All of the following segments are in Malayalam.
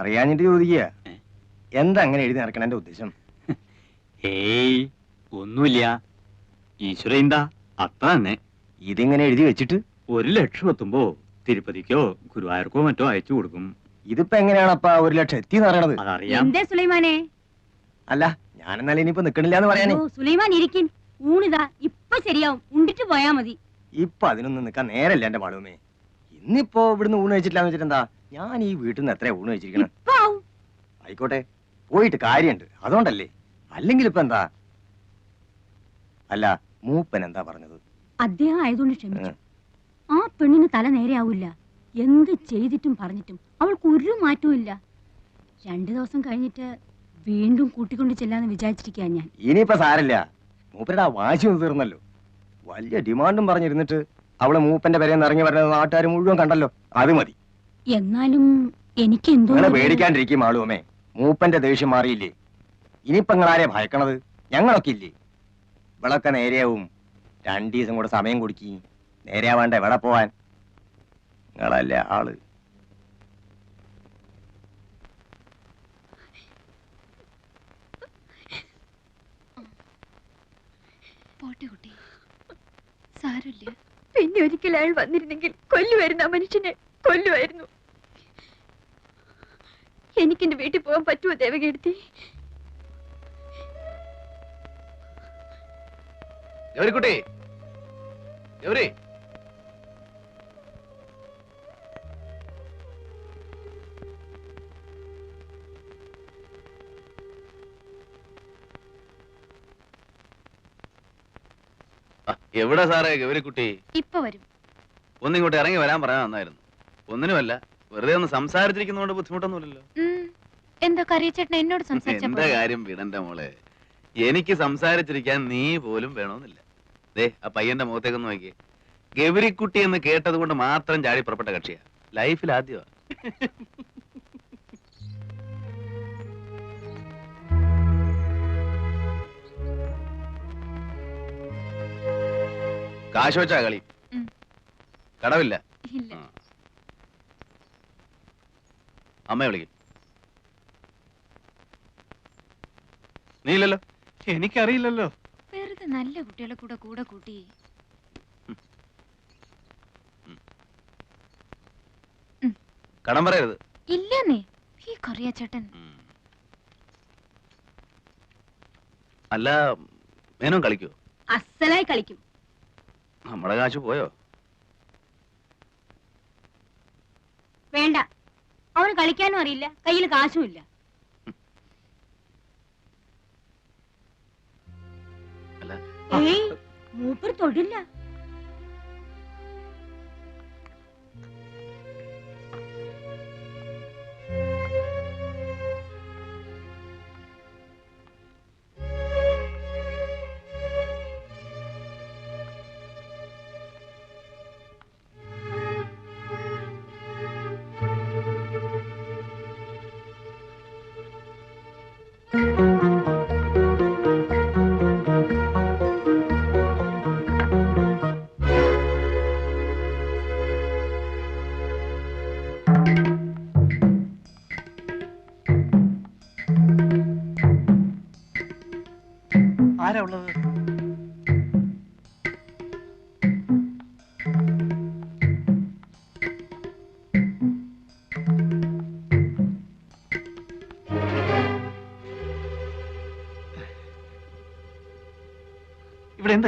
അറിയാഞ്ഞിട്ട് ചോദിക്കുക. എന്താ അങ്ങനെ എഴുതി നടക്കണ എന്റെ ഉദ്ദേശം? ഏയ് ഒന്നുമില്ല. ഈശ്വര എന്താ അത്ര തന്നെ. ഇതിങ്ങനെ എഴുതി വെച്ചിട്ട്? ഒരു ലക്ഷം എത്തുമ്പോ തിരുപ്പതിക്കോ ഗുരുവായൂർക്കോ മറ്റോ അയച്ചു കൊടുക്കും. ഇതിപ്പോ അപ്പ ഒരു ലക്ഷം എത്തി പറയണത്? അതറിയാം. എന്തേ സുലൈമാനെ? അല്ല ഞാൻ എന്നാലും ഇനിയിപ്പോ നിക്കണില്ല എന്ന് പറയാനേ. ഓ, സുലൈമാൻ ഇരിക്കിൻ ഊണിതാ ഇപ്പൊ ശരിയാവും. ഉണ്ടിട്ട് പോയാ മതി. ഇപ്പൊ അതിനൊന്നും നിക്കാൻ നേരല്ല എന്റെ മാളൂമേ. ഇന്നിപ്പോ ഇവിടുന്ന് ഊണ് കഴിച്ചിട്ടില്ലാന്ന് വെച്ചിട്ട് എന്താ? ഞാൻ ഈ വീട്ടിൽ നിന്ന് എത്ര ഊണ് വെച്ചിരിക്കണം ആയിക്കോട്ടെ. പോയിട്ട് കാര്യമുണ്ട് അതുകൊണ്ടല്ലേ. അല്ലെങ്കിൽ ഇപ്പൊ എന്താ? അല്ല മൂപ്പൻ എന്താ പറഞ്ഞത്? അദ്ദേഹം ആയതുകൊണ്ട് ക്ഷമിച്ചു. ആ. പെണ്ണിന് തല നേരെയാവില്ല എന്ത് ചെയ്തിട്ടും പറഞ്ഞിട്ടും അവൾക്ക് ഒരു മാറ്റവും ഇല്ല. രണ്ടു ദിവസം കഴിഞ്ഞിട്ട് വീണ്ടും കൂട്ടിക്കൊണ്ട് ചെല്ലാന്ന് വിചാരിച്ചിരിക്കാ ഞാൻ. ഇനിയിപ്പോ സാരല്ല. മൂപ്പരുടെ ആ വാശി ഒന്ന് തീർന്നല്ലോ. വലിയ ഡിമാൻഡും പറഞ്ഞിരുന്നിട്ട് അവളെ മൂപ്പന്റെ പേരെന്ന് ഇറങ്ങി വരുന്നത് നാട്ടുകാർ മുഴുവൻ കണ്ടല്ലോ. അത് മതി. എന്നാലും എനിക്ക് എന്തോ നിങ്ങളെ പേടിക്കാണ്ടിരിക്കും ആളുമേ മൂപ്പന്റെ ദേഷ്യം മാറിയില്ലേ? ഇനിയിപ്പങ്ങളാരെ ഭയക്കണത്? ഞങ്ങളൊക്കെ ഇല്ലേ? ഇവളൊക്കെ നേരെയാവും. രണ്ടു ദിവസം കൂടെ സമയം കൊടുക്കി. നേരെയാവാണ്ട എവിടെ പോവാൻ? നിങ്ങളല്ലേ ആൾ. പോട്ടെ കുട്ടി. സാരമില്ല. പിന്നെ ഒരിക്കൽ അയാൾ വന്നിരുന്നെങ്കിൽ കൊല്ലുമായിരുന്നു ആ മനുഷ്യനെ. കൊല്ലുമായിരുന്നു. എനിക്കെന്റെ വീട്ടിൽ പോകാൻ പറ്റുമോ ദേവകീർത്തി? ഗൗരിക്കുട്ടി. ഗൗരി. ആ, എവിടെ സാറേ ഗൗരിക്കുട്ടി? ഇപ്പൊ വരും. ഒന്നിങ്ങോട്ട് ഇറങ്ങി വരാൻ പറയാൻ നന്നായിരുന്നു. ഒന്നിനുമല്ല വെറുതെ ഒന്ന് സംസാരിച്ചിരിക്കുന്നതുകൊണ്ട് ബുദ്ധിമുട്ടൊന്നുമില്ലല്ലോ. എന്തോ കറിയച്ചേട്ടൻ എന്നോട് എന്താ കാര്യം വിടണ്ട മോളെ? എനിക്ക് സംസാരിച്ചിരിക്കാൻ നീ പോലും വേണമെന്നില്ല. ദേ ആ പയ്യന്റെ മുഖത്തേക്കൊന്ന് നോക്കിയേ. ഗൗരിക്കുട്ടി എന്ന് കേട്ടത് കൊണ്ട് മാത്രം ചാടി പുറപ്പെട്ട കക്ഷിയാ. ലൈഫിൽ ആദ്യമാ. കാശ് വെച്ചാ കളി. ഉം. കടവില്ല. ഇല്ല. ആ. അമ്മയെ വിളിക്കും. നീ ഇല്ലല്ലോ എനിക്കറിയില്ലല്ലോ. വെറുതെ നല്ല കുട്ടികളെ കൂടെ കൂടെ കൂട്ടി. കടം പറയരുത്. ഇല്ലെന്നേ. ഈ കറിയ ചേട്ടൻ അല്ല മേനോ കളിക്കോ? അസലായി കളിക്കും. നമ്മളെ കാശ് പോയോ? വേണ്ട. അവന് കളിക്കാനും അറിയില്ല. കയ്യിൽ കാശും ഇല്ല. അല്ല ഏയ് മൂപ്പർ തൊടില്ല.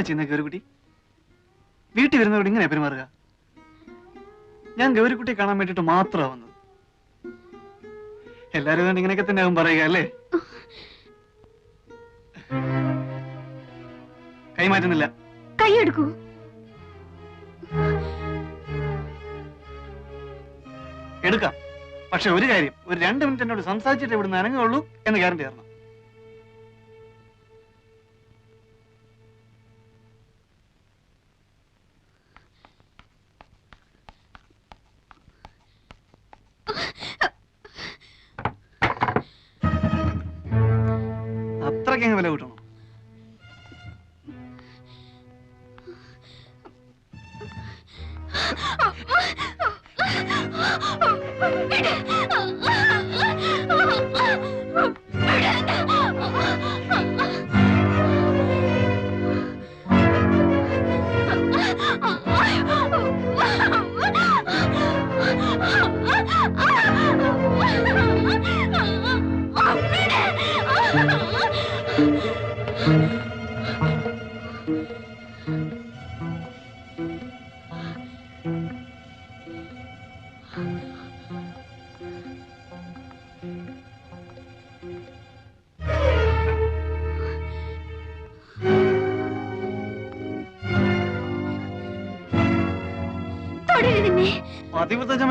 എന്താ ചെയ്യുന്ന ഗൗരിക്കുട്ടി? വീട്ടിൽ വരുന്നവരോട് ഇങ്ങനെ പെരുമാറുക? ഞാൻ ഗൗരിക്കുട്ടിയെ കാണാൻ വേണ്ടിട്ട് മാത്രമാ വന്നത്. എല്ലാരും കണ്ട് ഇങ്ങനെയൊക്കെ തന്നെ ആവും പറയുക അല്ലേ? കൈമാറ്റുന്നില്ല കൈയെടുക്കൂ എടുക്കാം. പക്ഷെ ഒരു കാര്യം ഒരു രണ്ട് മിനിറ്റ് എന്നോട് സംസാരിച്ചിട്ട് ഇവിടുന്ന് ഇറങ്ങുകയുള്ളൂ എന്ന് ഗ്യാരണ്ടി തരണം. പതിവ്രത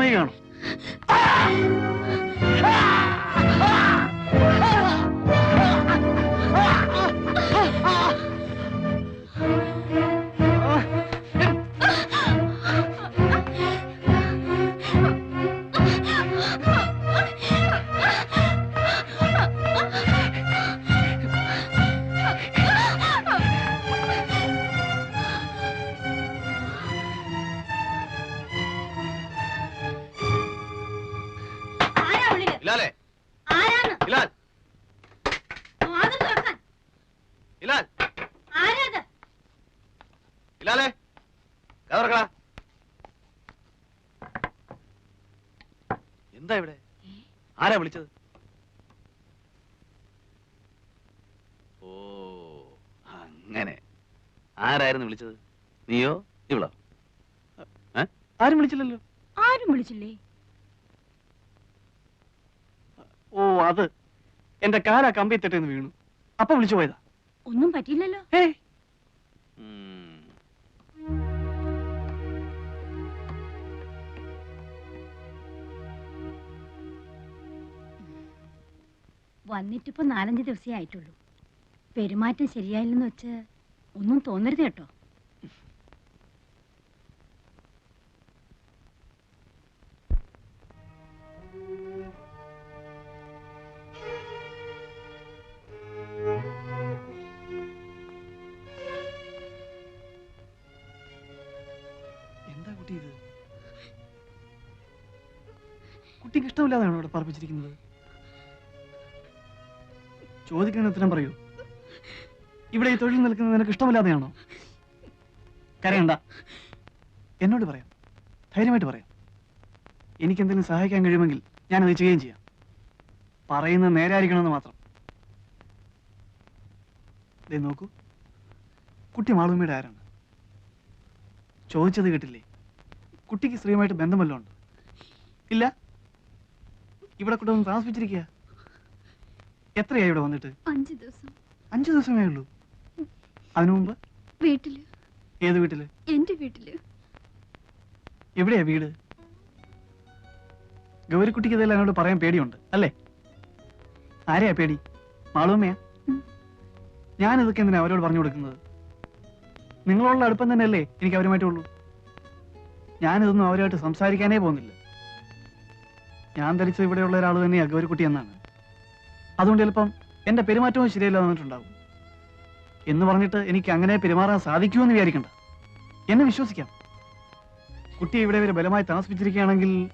ആരാ വിളിച്ചത്? ഓ അങ്ങനെ. ആരായിരുന്നു വിളിച്ചത്? നീയോ? ഇവളോ? ആരും വിളിച്ചില്ലല്ലോ. ആരും വിളിച്ചില്ലേ? ഓ അത്. എന്റെ കാലാ കമ്പി തെറ്റെന്ന് വീണു. അപ്പൊ വിളിച്ചു പോയതാ. ഒന്നും പറ്റിയില്ലല്ലോ. ഏയ് ഉം. വന്നിട്ടിപ്പോ നാലഞ്ച് ദിവസമേ ആയിട്ടുള്ളൂ. പെരുമാറ്റം ശരിയായില്ലെന്ന് വെച്ച് ഒന്നും തോന്നരുത് കേട്ടോ. എന്താ കുട്ടി ഇത്? കുട്ടിക്ക് ഇഷ്ടമില്ലാതാണോ അവിടെ പറപ്പിച്ചിരിക്കുന്നത് ചോദിക്കുന്ന ഉത്തരം പറയൂ. ഇവിടെ ഈ തൊഴിൽ നിൽക്കുന്നത് നിനക്ക് ഇഷ്ടമില്ലാതെയാണോ? കരയണ്ട. എന്നോട് പറയാം. ധൈര്യമായിട്ട് പറയാം. എനിക്ക് എന്തെങ്കിലും സഹായിക്കാൻ കഴിയുമെങ്കിൽ ഞാനത് ചെയ്യുകയും ചെയ്യാം. പറയുന്നത് നേരായിരിക്കണമെന്ന് മാത്രം. ദേ നോക്കൂ. കുട്ടി മാളുമ്മയുടെ ആരാണ്? ചോദിച്ചത് കേട്ടില്ലേ? കുട്ടിക്ക് സ്ത്രീയുമായിട്ട് ബന്ധമല്ലോ ഉണ്ട്? ഇല്ല? ഇവിടെ കുട്ടി ഒന്ന് താമസിപ്പിച്ചിരിക്കുക എത്രയായി ഇവിടെ വന്നിട്ട്? അഞ്ചു ദിവസം. അഞ്ചു ദിവസമേ ഉള്ളൂ. അതിനു മുമ്പ്? വീട്ടിൽ. ഏത് വീട്ടിൽ? എന്റെ വീട്ടിൽ. എവിടെയാ വീട്? ഗൗരിക്കുട്ടിക്ക് ഇതെല്ലാം എന്നോട് പറയാൻ പേടിയുണ്ട് അല്ലേ? ആരെയാ പേടി? മാളൂമ്മയാ? ഞാൻ ഇതൊക്കെ എന്തിനാ അവരോട് പറഞ്ഞു കൊടുക്കുന്നത്? നിങ്ങളോടുള്ള അടുപ്പം തന്നെയല്ലേ എനിക്ക് അവരുമായിട്ടുള്ളൂ ഞാനിതൊന്നും അവരുമായിട്ട് സംസാരിക്കാനേ പോകുന്നില്ല. ഞാൻ ധരിച്ച ഇവിടെയുള്ള ഒരാൾ തന്നെയാ ഗൗരിക്കുട്ടി എന്നാണ്. അതുകൊണ്ട് ചിലപ്പം എന്റെ പെരുമാറ്റവും ശരിയല്ല വന്നിട്ടുണ്ടാവും. എന്ന് പറഞ്ഞിട്ട് എനിക്ക് അങ്ങനെ പെരുമാറാൻ സാധിക്കുമെന്ന് വിചാരിക്കണ്ട. എന്നെ വിശ്വസിക്കാം. കുട്ടി ഇവിടെ വരെ ബലമായി താമസിപ്പിച്ചിരിക്കുകയാണെങ്കിൽ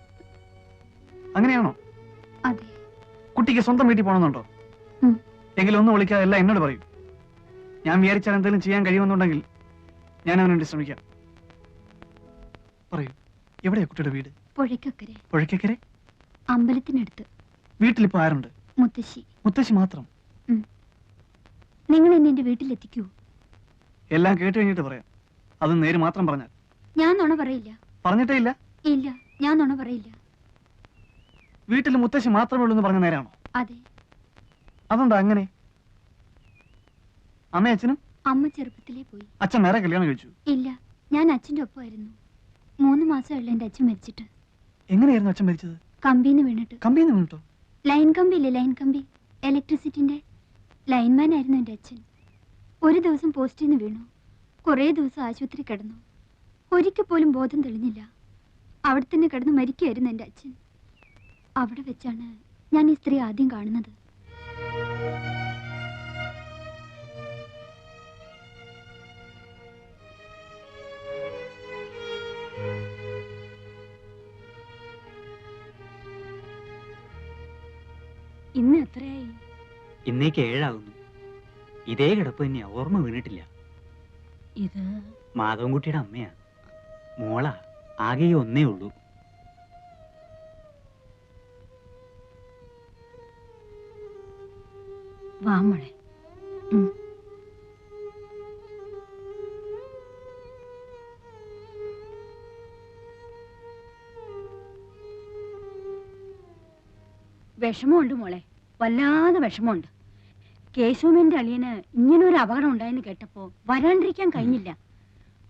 അങ്ങനെയാണോ? കുട്ടിക്ക് സ്വന്തം വീട്ടിൽ പോകണമെന്നുണ്ടോ. എങ്കിലും ഒന്നും വിളിക്കാതെ എല്ലാം എന്നോട് പറയും. ഞാൻ വിചാരിച്ചാൽ എന്തെങ്കിലും ചെയ്യാൻ കഴിയുമെന്നുണ്ടെങ്കിൽ ഞാൻ അവനെ വേണ്ടി ശ്രമിക്കാം. പറയൂ എവിടെയാ കുട്ടിയുടെ വീട്? പുഴയ്ക്കക്കരെ. പുഴയ്ക്കക്കരെ? അമ്പലത്തിനടുത്ത്. വീട്ടിലിപ്പോ ആരുണ്ട്? മുത്തശ്ശി. മുത്തശ്ശി മാത്രം. നിങ്ങൾ എന്നെ എന്റെ വീട്ടിലെത്തിക്കൂ. എല്ലാം കേട്ട് കഴിഞ്ഞിട്ട് പറയാം. അത് നേര് മാത്രം പറഞ്ഞാൽ. ഞാൻ നുണ പറയില്ല. പറഞ്ഞിട്ടേ ഇല്ല? ഇല്ല ഞാൻ നുണ പറയില്ല. വീട്ടിൽ മുത്തശ്ശി മാത്രമേ ഉള്ളൂ എന്ന് പറഞ്ഞ നേരാണോ? അതെ. അതെന്താ അങ്ങനെ? അമ്മ അച്ഛനും? അമ്മ ചെറുപ്പത്തിലേ പോയി. അച്ഛൻ നേരെ കല്യാണം കഴിച്ചു. ഇല്ല ഞാൻ അച്ഛന്റെ ഒപ്പമായിരുന്നു. മൂന്ന് മാസമുള്ള എന്റെ അച്ഛൻ മരിച്ചിട്ട്. എങ്ങനെയായിരുന്നു അച്ഛൻ മരിച്ചത്? കമ്പിന്ന് വീണിട്ട്. കമ്പിന്ന് വീണിട്ടോ? ലൈൻ കമ്പി ഇല്ലേ ലൈൻ കമ്പി? ഇലക്ട്രിസിറ്റിന്റെ ലൈൻമാൻ ആയിരുന്നു എന്റെ അച്ഛൻ. ഒരു ദിവസം പോസ്റ്റിൽ നിന്ന് വീണു. കുറേ ദിവസം ആശുപത്രി കിടന്നു. ഒരിക്കൽ പോലും ബോധം തെളിഞ്ഞില്ല. അവിടെ തന്നെ കിടന്ന് മരിക്കുകയായിരുന്നു എന്റെ അച്ഛൻ. അവിടെ വെച്ചാണ് ഞാൻ ഈ സ്ത്രീ ആദ്യം കാണുന്നത്. ഇന്നേക്ക് ഏഴാകുന്നു. ഇതേ കിടപ്പ് തന്നെയാ. ഓർമ്മ വീണിട്ടില്ല. ഇത്? മാധവൻകുട്ടിയുടെ അമ്മയാ. മോള. ആകെ ഒന്നേ ഉള്ളൂ. വാമളെ വിഷമമുണ്ട് മോളെ. വല്ലാതെ വിഷമമുണ്ട്. കേശവമേന്റെ അളിയന് ഇങ്ങനെ ഒരു അപകടം ഉണ്ടായെന്ന് കേട്ടപ്പോ വരാണ്ടിരിക്കാൻ കഴിഞ്ഞില്ല.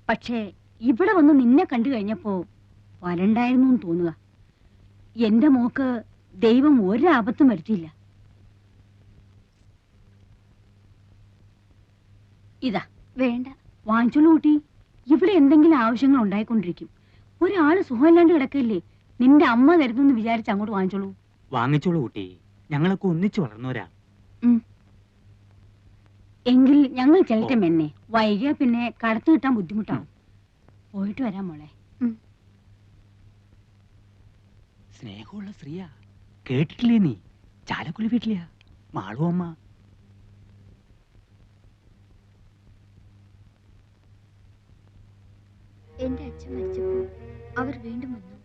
പക്ഷേ ഇവിടെ വന്ന് നിന്നെ കണ്ടു കഴിഞ്ഞപ്പോ വരണ്ടായിരുന്നു എന്ന് തോന്നുക. എന്റെ മോക്ക് ദൈവം ഒരാപത്തും വരുത്തിയില്ല. ഇതാ വേണ്ട. വാങ്ങിച്ചോളൂ കൂട്ടി. ഇവിടെ എന്തെങ്കിലും ആവശ്യങ്ങൾ ഉണ്ടായിക്കൊണ്ടിരിക്കും. ഒരാൾ സുഖമില്ലാണ്ട് കിടക്കില്ലേ? നിന്റെ അമ്മ തരുന്നെന്ന് വിചാരിച്ച് അങ്ങോട്ട് വാങ്ങിച്ചോളൂ. വാങ്ങിച്ചോളൂ കുട്ടി. ഞങ്ങളൊക്കെ ഒന്നിച്ചു വളർന്നവരാ. എങ്കിൽ ഞങ്ങൾ ചെല്ലട്ടെ മെന്നെ. വൈകിയ പിന്നെ കടത്തു കിട്ടാൻ ബുദ്ധിമുട്ടാവും. പോയിട്ട് വരാം മോളെ. സ്നേഹമുള്ള സ്ത്രീയാ. കേട്ടിട്ടില്ലേ നീ? ചാലക്കുലി വീട്ടിലെയാ. മാളു അമ്മ. എന്റെ അച്ഛൻ മരിച്ചപ്പോൾ അവർ വീണ്ടും വന്നു.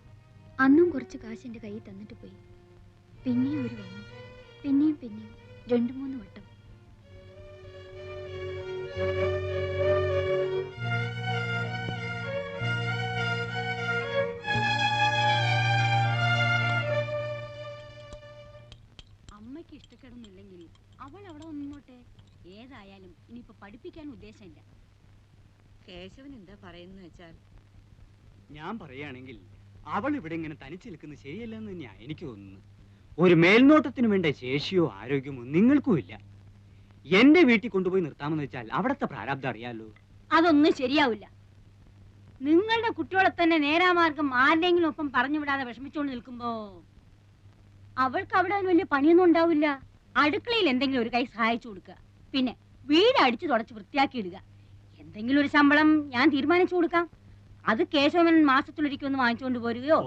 അന്നും കുറച്ച് കാശ് എന്റെ കയ്യിൽ തന്നിട്ട് പോയി. പിന്നെയും ഒരു വന്നു പിന്നെയും പിന്നെയും രണ്ടു മൂന്ന് വട്ടം. അമ്മയ്ക്ക് അവൾ അവിടെ നിന്നോട്ടെ? ഏതായാലും ഇനിയിപ്പോ പഠിപ്പിക്കാൻ ഉദ്ദേശമില്ല. കേശവൻ എന്താ വെച്ചാൽ ഞാൻ പറയുകയാണെങ്കിൽ അവൾ ഇവിടെ ഇങ്ങനെ തനിച്ച് നിൽക്കുന്നത് ശരിയല്ലെന്ന് തന്നെയാ എനിക്ക് തോന്നുന്നു ഒരു മേൽനോട്ടത്തിന് വേണ്ട ശേഷിയോ ആരോഗ്യമോ നിങ്ങൾക്കും ഇല്ല എന്റെ വീട്ടിൽ കൊണ്ടുപോയി നിർത്താമെന്ന് വെച്ചാൽ അവിടത്തെ പ്രാരാബ്ദം അറിയാലോ? അതൊന്നും ശരിയാവില്ല. നിങ്ങളുടെ കുട്ടികളെ തന്നെ നേരാമാർഗം ആരുടെങ്കിലും ഒപ്പം പറഞ്ഞു വിടാതെ വിഷമിച്ചുകൊണ്ട് നിൽക്കുമ്പോ അവൾക്ക് അവിടെ വലിയ പണിയൊന്നും ഉണ്ടാവില്ല. അടുക്കളയിൽ എന്തെങ്കിലും ഒരു കൈ സഹായിച്ചു കൊടുക്കുക. പിന്നെ വീട് അടിച്ചു തുടച്ച് വൃത്തിയാക്കി ഇടുക എന്തെങ്കിലും ഒരു ശമ്പളം ഞാൻ തീരുമാനിച്ചു കൊടുക്കാം. അത് കേശവൻ മാസത്തിലൊരിക്കൊന്ന് വാങ്ങിച്ചുകൊണ്ട് പോരുകയോ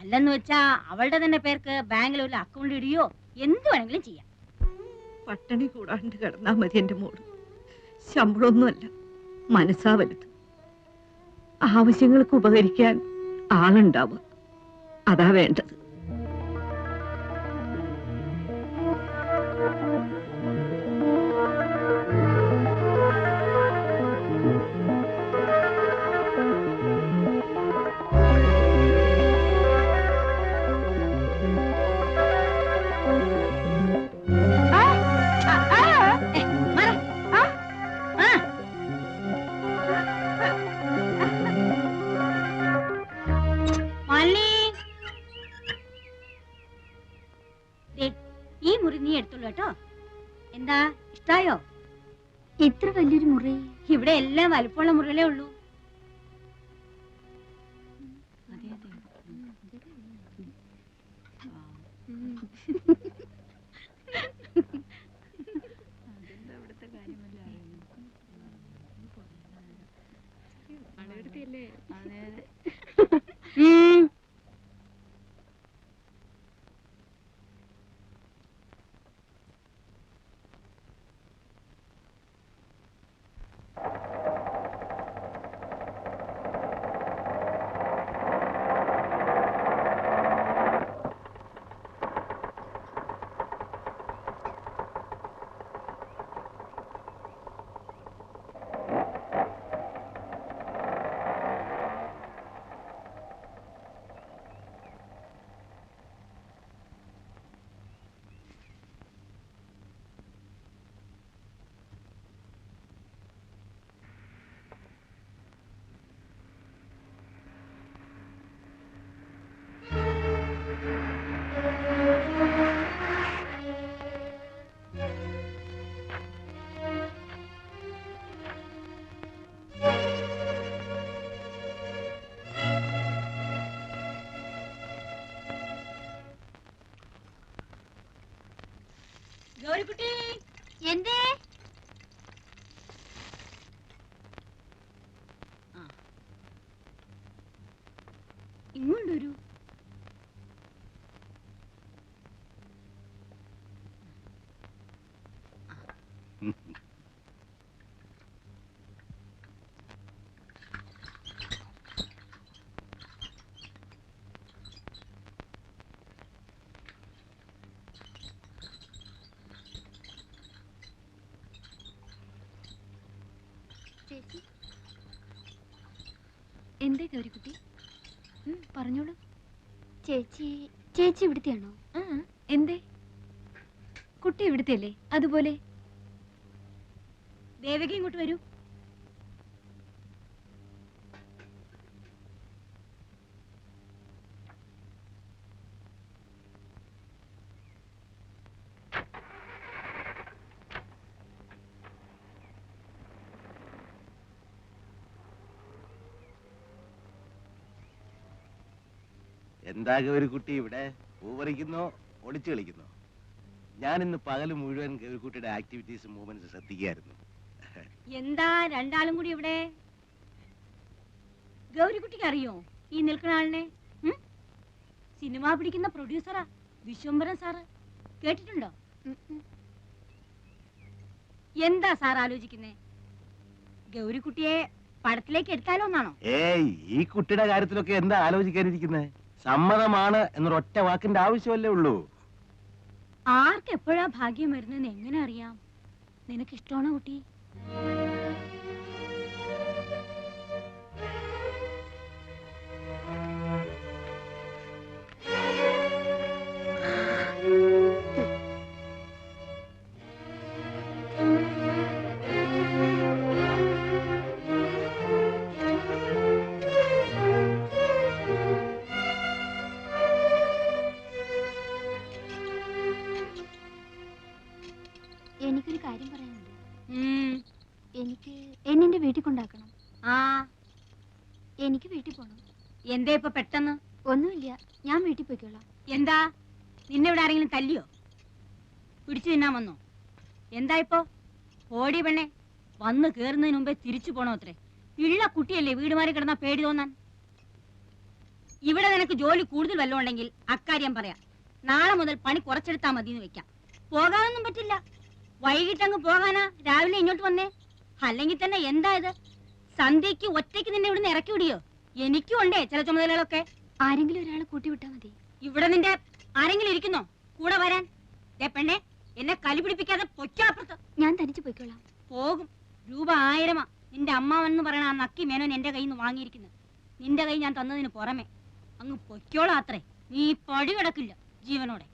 അല്ലെന്ന് വെച്ചാ അവളുടെ തന്നെ പേർക്ക് ബാങ്കിൽ ഒരു അക്കൗണ്ട് ഇടുകയോ എന്ത് വേണമെങ്കിലും ചെയ്യാം. പട്ടിണി കൂടാണ്ട് കിടന്നാ മതി എന്റെ മോൾ. ശമ്പളമൊന്നുമല്ല മനസ്സാ വലുത്. ആവശ്യങ്ങൾക്ക് ഉപകരിക്കാൻ ആളുണ്ടാവുക. അതാ വേണ്ടത്. വലുപ്പമുള്ള മുറികളേ ഉള്ളൂ. ഗൗരിക്കുട്ടി പറഞ്ഞോളൂ. ചേച്ചി ചേച്ചി ഇവിടുത്തെയാണോ? എന്തേ? കുട്ടി ഇവിടുത്തെ അല്ലേ അതുപോലെ. ദേവകി ഇങ്ങോട്ട് വരൂ. എന്താ ഒരു കുട്ടി ഇവിടെ പൂവറിക്കുന്നോ ഒളിച്ചു കളിക്കുന്നോ. ഞാൻ ഇന്ന് പകൽ മുഴുവൻ ഗൗരിക്കുട്ടിയുടെ ആക്ടിവിറ്റീസ് മൂവ്മെന്റ്സ് ശ്രദ്ധിക്കുകയായിരുന്നു. എന്താ രണ്ടാളും കൂടി ഇവിടെ? ഗൗരിക്കുട്ടിക്ക് അറിയോ ഈ നിൽക്കുന്ന ആളിനെ? സിനിമ പിടിക്കുന്ന പ്രൊഡ്യൂസറാ വിശ്വംബരൻ സാറ്. കേട്ടിട്ടുണ്ടോ? എന്താ സാർ ആലോചിക്കുന്നേ? ഗൗരിക്കുട്ടിയെ പടത്തിലേക്ക് എടുത്താലോ എന്നാണോ? ഏയ് ഈ കുട്ടിയുടെ കാര്യത്തിലൊക്കെ എന്താ ആലോചിക്കാനിരിക്കുന്നത് സമ്മതമാണ് എന്നൊരൊറ്റ വാക്കിന്റെ ആവശ്യമല്ലേ ഉള്ളൂ? ആർക്കെപ്പോഴാ ഭാഗ്യം വരുന്നെന്ന് എങ്ങനെ അറിയാം? നിനക്ക് ഇഷ്ടമാണോ കുട്ടി? എന്തേ ഇപ്പൊ പെട്ടെന്ന്? ഒന്നുമില്ല. ഞാൻ വീട്ടിൽ പോയിക്കോളാം. എന്താ? നിന്നെ ഇവിടെ ആരെങ്കിലും തല്ലിയോ? പിടിച്ചു തിന്നാൻ വന്നോ? എന്താ ഇപ്പോ? ഓടി പെണ്ണെ വന്ന് കേറുന്നതിന് മുമ്പേ തിരിച്ചു പോണോ അത്രേ? ഉള്ള കുട്ടിയല്ലേ വീട് മാറി കിടന്നാ പേടി തോന്നാൻ? ഇവിടെ നിനക്ക് ജോലി കൂടുതൽ വല്ലതും ഉണ്ടെങ്കിൽ അക്കാര്യം പറയാം. നാളെ മുതൽ പണി കുറച്ചെടുത്താ മതി എന്ന് വെക്കാം. പോകാനൊന്നും പറ്റില്ല. വൈകിട്ടങ്ങ് പോകാനാ രാവിലെ ഇങ്ങോട്ട് വന്നേ? അല്ലെങ്കിൽ തന്നെ എന്താ ഇത്? സന്ധ്യക്ക് ഒറ്റയ്ക്ക് നിന്നെ ഇവിടുന്ന് ഇറക്കി വിടിയോ? എനിക്കും ഉണ്ടേ ചില ചുമതലകളൊക്കെ. ആരെങ്കിലും ഒരാളെ കൂട്ടി വിട്ടാൽ മതി. ഇവിടെ നിന്റെ ആരെങ്കിലും ഇരിക്കുന്നോ? കൂടെ വരാൻ. ദേ പെണ്ണെ എന്നെ കലിപിടിപ്പിക്കാതെ പിടിപ്പിക്കാതെ പൊയ്ക്കാപ്പുറത്ത് ഞാൻ തനിച്ച് പോയിക്കോളാം. പോകും. രൂപ ആയിരമാ. നിന്റെ അമ്മാവെന്ന് പറയണ ആ നക്കി മേനോൻ എന്റെ കയ്യിൽ നിന്ന് വാങ്ങിയിരിക്കുന്നത് നിന്റെ കൈ ഞാൻ തന്നതിന് പുറമെ അങ്ങ് പൊയ്ക്കോളാ അത്രേ. നീ പടി കിടക്കില്ല ജീവനോടെ.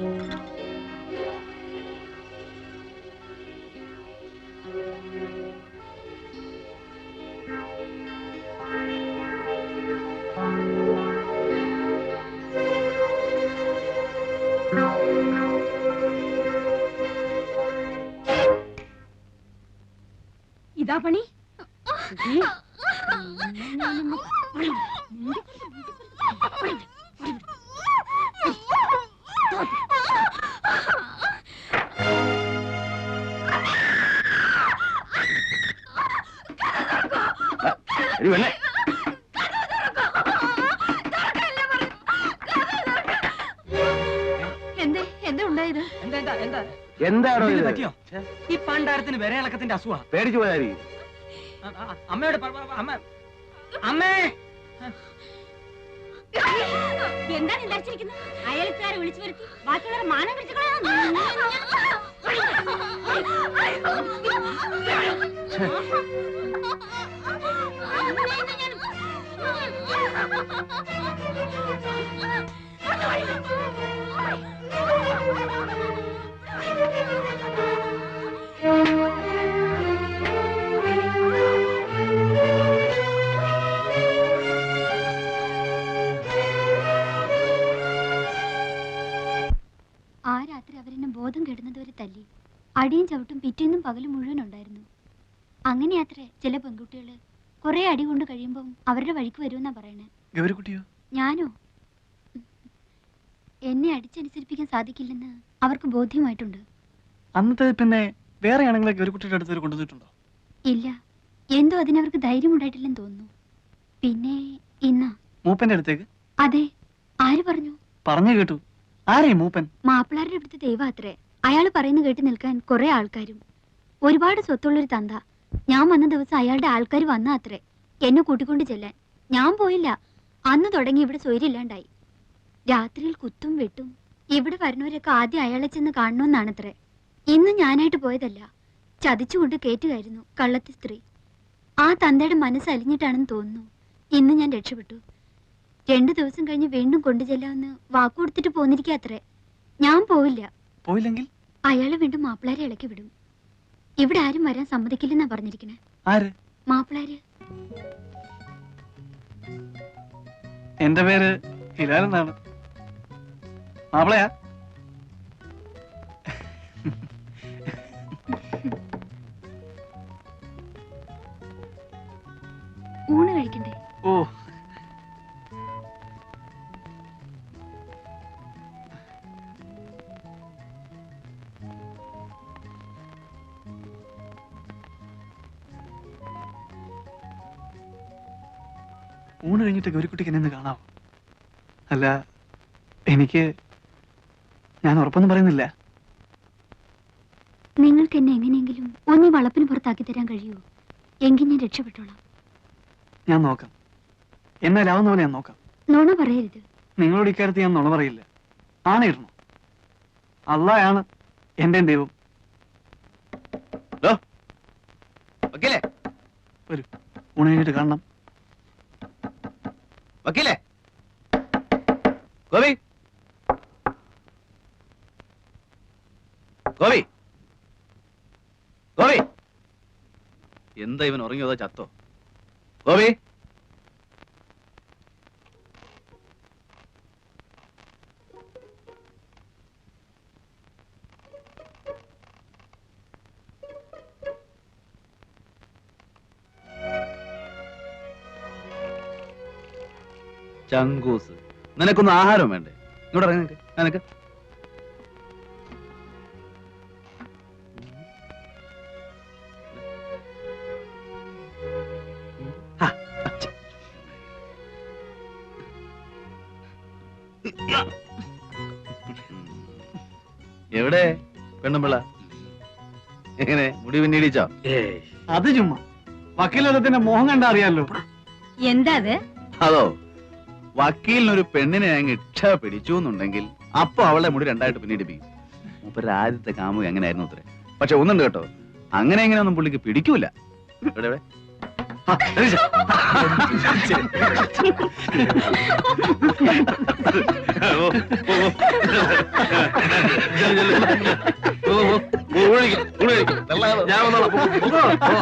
ഇതാ എന്താ എന്താ എന്താ? എന്താണോ ഇതിന് ഇത്? പറ്റിയോ? ഈ പണ്ടാരത്തിന് വിരയിളക്കത്തിന്റെ അസുഖ. പേടിച്ചു പോയായിരിക്കും അമ്മയോട് പറ- പറ- അമ്മ. അമ്മേ! എന്താ നിലച്ചിരിക്കുന്നത് അയൽക്കാരെ വിളിച്ചു വരുത്തി ബാക്കിയുള്ളവരെ മാനം പിടിച്ചു ആ രാത്രി അവരെന്നെ ബോധം കെടുന്നതുവരെ തല്ലി. അടിയും ചവിട്ടും പിറ്റേന്നും പകലും മുഴുവൻ ഉണ്ടായിരുന്നു. അങ്ങനെയാത്രേ ചില പെൺകുട്ടികൾ കുറെ അടി കൊണ്ട് കഴിയുമ്പോൾ അവരുടെ വഴിക്ക് വരുമെന്നാ പറയണേ. ഗൗരിക്കുട്ടിയോ? ഞാനോ? എന്നെ അടിച്ചനുസരിപ്പിക്കാൻ സാധിക്കില്ലെന്ന് അവർക്ക് ബോധ്യമായിട്ടുണ്ട്. അന്നത്തെ പിന്നെ വേറെ ആണുങ്ങളൊക്കെ ഒരു കുട്ടിയുടെ അടുത്ത് കൊണ്ടുവന്നിട്ടുണ്ടോ? ഇല്ല. എന്തോ അതിനവർക്ക് ധൈര്യമുണ്ടായിട്ടില്ലെന്ന് തോന്നുന്നു. പിന്നെ ഇന്നാ? മൂപ്പന്റെ അടുത്തേക്ക്? അതെ. ആര് പറഞ്ഞു? പറഞ്ഞു കേട്ടു. ആരേ മൂപ്പൻ? മാപ്പിളാരുടെ അടുത്ത് ദൈവം അത്രേ. അയാൾ പറയുന്ന കേട്ട് നിൽക്കാൻ കുറെ ആൾക്കാരും. ഒരുപാട് സ്വത്തുള്ളൊരു തന്ത. ഞാൻ വന്ന ദിവസം അയാളുടെ ആൾക്കാർ വന്ന അത്രേ. എന്നെ കൂട്ടിക്കൊണ്ട് ചെല്ലാൻ. ഞാൻ പോയില്ല. അന്ന് തുടങ്ങി ഇവിടെ സ്വൈര്യമില്ലാണ്ടായി. രാത്രിയിൽ കുത്തും വെട്ടും. ഇവിടെ വരുന്നവരൊക്കെ ആദ്യം അയാളെ ചെന്ന് കാണണമെന്നാണത്രേ ഇന്ന് ഞാനായിട്ട് പോയതല്ല. ചതിച്ചുകൊണ്ട് കേറ്റുകയായിരുന്നു കള്ളത്തി സ്ത്രീ. ആ തന്തയുടെ മനസ്സ് അലിഞ്ഞിട്ടാണെന്ന് തോന്നുന്നു. ഇന്ന് ഞാൻ രക്ഷപ്പെട്ടു. രണ്ടു ദിവസം കഴിഞ്ഞ് വീണ്ടും കൊണ്ടുചെല്ലാമെന്ന് വാക്കുകൊടുത്തിട്ട് പോന്നിരിക്കാത്രേ. ഞാൻ പോവില്ല. പോയില്ലെങ്കിൽ? അയാളെ വീണ്ടും മാപ്പിളാരെ ഇളക്കി വിടും. ഇവിടെ ആരും വരാൻ സമ്മതിക്കില്ലെന്നാ പറഞ്ഞിരിക്കണേ. മാപ്പിളാര്. എന്റെ പേര് ഹിലാൽ എന്നാണ്. മാപ്പിളയാ? ഊണ് കഴിക്കണ്ടേ? ഓ. ഊണ് കഴിഞ്ഞിട്ട് ഗൗരിക്കുട്ടിക്ക് എന്നെ ഒന്ന് കാണാവോ? അല്ല എനിക്ക് ഞാൻ ഉറപ്പൊന്നും പറയുന്നില്ല. നിങ്ങൾക്ക് എന്നെ എങ്ങനെയെങ്കിലും ഒന്ന് വളപ്പിന് പുറത്താക്കി തരാൻ കഴിയുമോ? എങ്കിൽ ഞാൻ രക്ഷപ്പെട്ടോളാം. ഞാൻ നോക്കാം. എന്നാലാവുന്ന പോലെ ഞാൻ നോക്കാം. നുണ പറയരുത്. നിങ്ങളോട് ഇക്കാര്യത്തിൽ ഞാൻ നുണ പറയില്ല. ആണയിടണം അള്ളായാണ് എന്റെ ദൈവം. വക്കീലേ. ഊണ് കഴിഞ്ഞിട്ട് കാണണം. വക്കീലേ. ഗോപി. ഗോപി. ഗോപി. എന്താ ഇവൻ ഉറങ്ങിയതോ ചത്തോ? ഗോപി. ചങ്കൂസ്. നിനക്കൊന്നും ആഹാരം വേണ്ടേ? ഇങ്ങോട്ട് ഇറങ്ങി നിനക്ക്. എവിടെ? പെണ്ണുമ്പിള്ള. എങ്ങനെ? മുടി പിന്നീടിച്ചോ? അത് ചുമ്മാ. വക്കീലത്തിന്റെ മോഹം കണ്ടാ അറിയാലോ എന്താ അത്? അതോ വക്കീലിനൊരു പെണ്ണിനെ അങ്ങ് ഇച്ഛ പിടിച്ചു എന്നുണ്ടെങ്കിൽ അപ്പൊ അവളെ മുടി രണ്ടായിട്ട് പിന്നീടിപ്പിക്കും. അപ്പൊ ആദ്യത്തെ കാമുക എങ്ങനെയായിരുന്നു അത്രേ പക്ഷെ ഒന്നുണ്ട് കേട്ടോ. അങ്ങനെ എങ്ങനെയൊന്നും പുള്ളിക്ക് പിടിക്കൂല. എവിടെ, ഞാൻ വന്നോളാം. പോ, പോ.